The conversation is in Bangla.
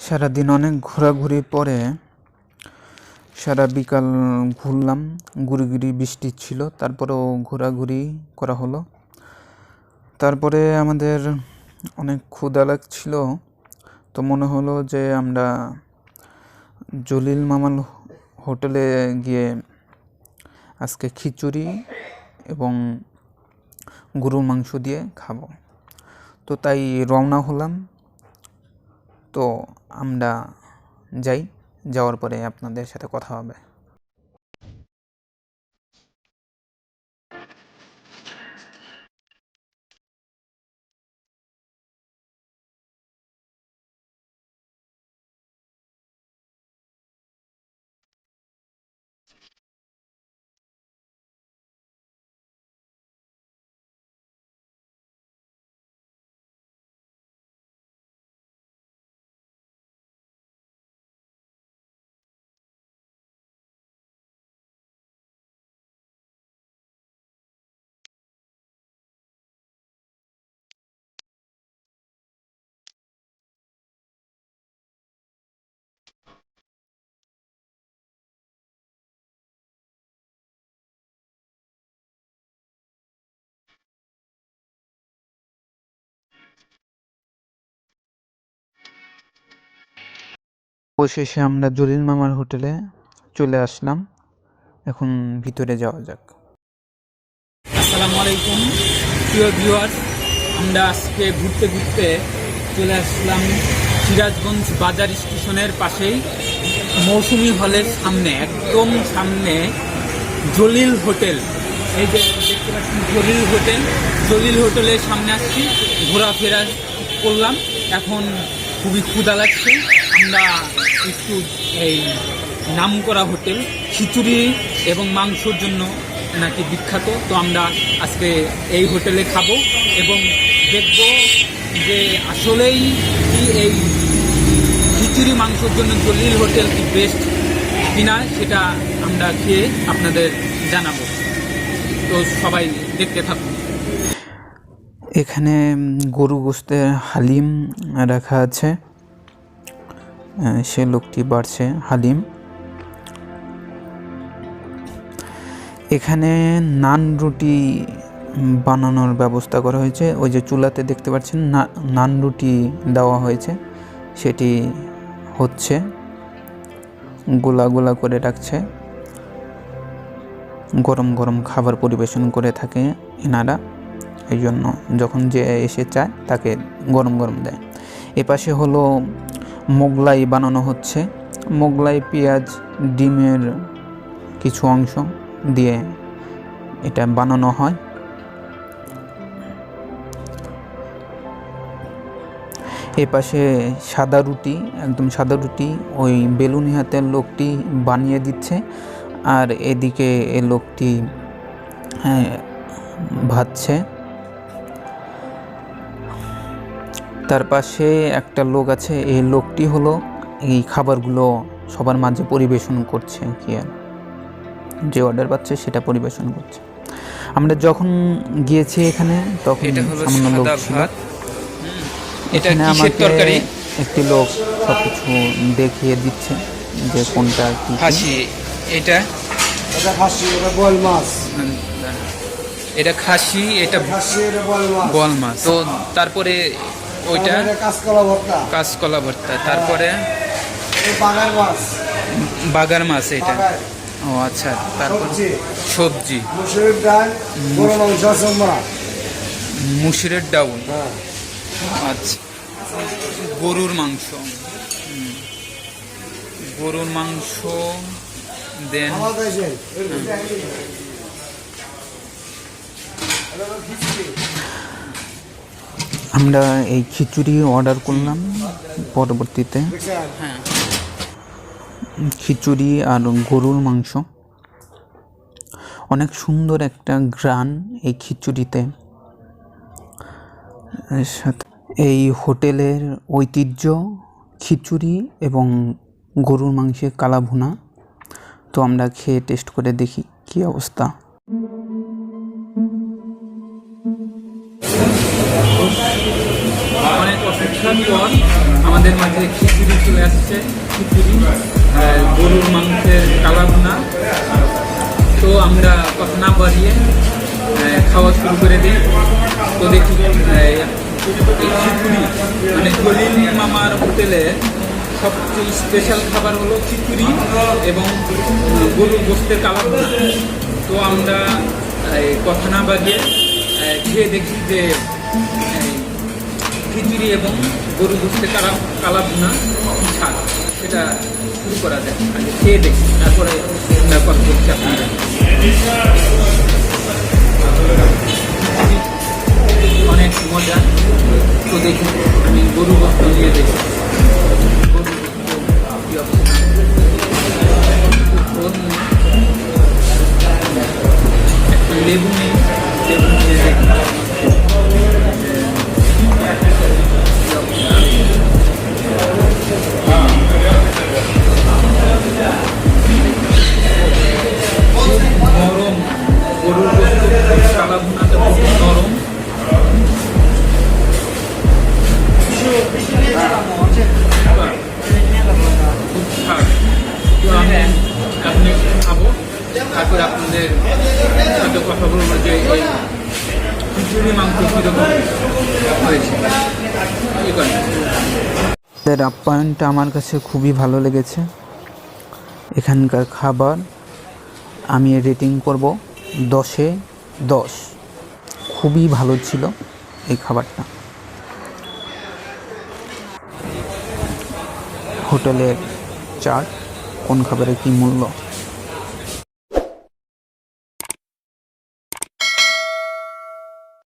সারাদিন অনেক ঘোরাঘুরির পরে সারা বিকাল ঘুরলাম গুড়ি বৃষ্টি ছিল, তারপরেও ঘোরাঘুরি করা হলো। তারপরে আমাদের অনেক ক্ষুধা লাগছিল, তো মনে হলো যে আমরা জলিল মামাল হোটেলে গিয়ে আজকে খিচুড়ি এবং গরুর মাংস দিয়ে খাব। তো তাই রওনা হলাম। তো আমরা যাই যাওয়ার পরে আপনাদের সাথে কথা হবে। অবশেষে আমরা জলিল মামার হোটেলে চলে আসলাম। এখন ভিতরে যাওয়া যাক। আসসালামু আলাইকুম। প্রিয় ভিউয়ার আমরা আজকে ঘুরতে ঘুরতে চলে আসলাম সিরাজগঞ্জ বাজার স্টেশনের পাশেই মৌসুমি হলের সামনে, একদম সামনে জলিল হোটেল। এই যে দেখতে পাচ্ছেন জলিল হোটেল। জলিল হোটেলের সামনে আসছি। ঘোরাফেরা করলাম। এখন খুবই ক্ষুধা লাগছে। আমরা একটু এই নামকরা হোটেল, খিচুড়ি এবং মাংসর জন্য নাকি বিখ্যাত। তো আমরা আজকে এই হোটেলে খাব এবং দেখব যে আসলেই কি এই খিচুড়ি মাংসর জন্য জলিল হোটেল কি বেস্ট কিনা সেটা আমরা খেয়ে আপনাদের জানাব। তো সবাই দেখতে থাকুন। এখানে গরু গোস্তের হালিম রাখা আছে। সে লোকটি বাড়ছে হালিম। এখানে নান রুটি বানানোর ব্যবস্থা করা হয়েছে। ওই যে চুলাতে দেখতে পাচ্ছেন নান রুটি দেওয়া হয়েছে। সেটি হচ্ছে, গোলা গোলা করে রাখছে। গরম গরম খাবার পরিবেশন করে থাকে এনারা। এই জন্য যখন যে এসে চায় তাকে গরম গরম দেয়। এপাশে হলো মোগলাই বানানো হচ্ছে। মোগলাই পেঁয়াজ ডিমের কিছু অংশ দিয়ে এটা বানানো হয়। এপাশে সাদা রুটি একদম সাদা রুটি ওই বেলুনি হাতের লোকটি বানিয়ে দিচ্ছে। আর এদিকে এ লোকটি হ্যাঁ, ভাজছে। তার পাশে একটা লোক আছে এই লোকটি হলো এই খাবারগুলো সবার মাঝে পরিবেশন করছে কি আর। যে অর্ডার পাচ্ছে সেটা পরিবেশন করছে। আমরা যখন গিয়েছি এখানে তখন সামান্য লোক ছিল। এখানে আমাকে তরকারি? একটি লোক সবকিছু দেখিয়ে দিচ্ছে যে কোনটা কি। খাসি এটা? এটা খাসি এটা বল মাছ। এটা খাসি এটা মাছ। তো তারপরে ওইটা? কাঁচকলা ভর্তা। কাঁচকলা ভর্তা। তারপরে? বাগার মাছ। বাগার মাছ এটা? ও আচ্ছা। তারপর? সবজি। মুসুরির ডাল গরু মাংস মুসুরের হ্যাঁ। আচ্ছা। গরুর মাংস। গরুর মাংস দেন। আমার এই খিচুড়ি অর্ডার করলাম পরবর্তীতে। খিচুড়ি আর গরুর মাংস। অনেক সুন্দর একটা গ্রান এই খিচুড়িতে। সাথে এই হোটেলের ঐতিহ্য, খিচুড়ি এবং গরুর মাংসের কালা ভুনা তো আমরা খেয়ে টেস্ট করে দেখি কী অবস্থা। পর আমাদের মাঝে খিচুড়ি চলে আসছে খিচুড়ি গরুর মাংসের কালাভুনা। তো আমরা কথা না বাড়িয়ে খাওয়া শুরু করে দিই। তো দেখি খিচুড়ি মানে জলিল মামার হোটেলে সবচেয়ে স্পেশাল খাবার হলো খিচুড়ি এবং গরুর গোস্তের কালাভুনা। তো আমরা কথা না আহ, খেয়ে দেখি যে খিচুড়ি এবং গরু গোস্তে কালা কালা ভুনা ছাদ সেটা শুরু করা যায় আগে খেয়ে দেখি, তারপরে ব্যাপার করছি আপনারা করেন আপ্যায়নটা আমার কাছে খুবই ভালো লেগেছে। এখানকার খাবার আমি রেটিং করব দশে দশ। খুবই ভালো ছিল এই খাবারটা। হোটেলের চার্ট কোন খাবারের কী মূল্য?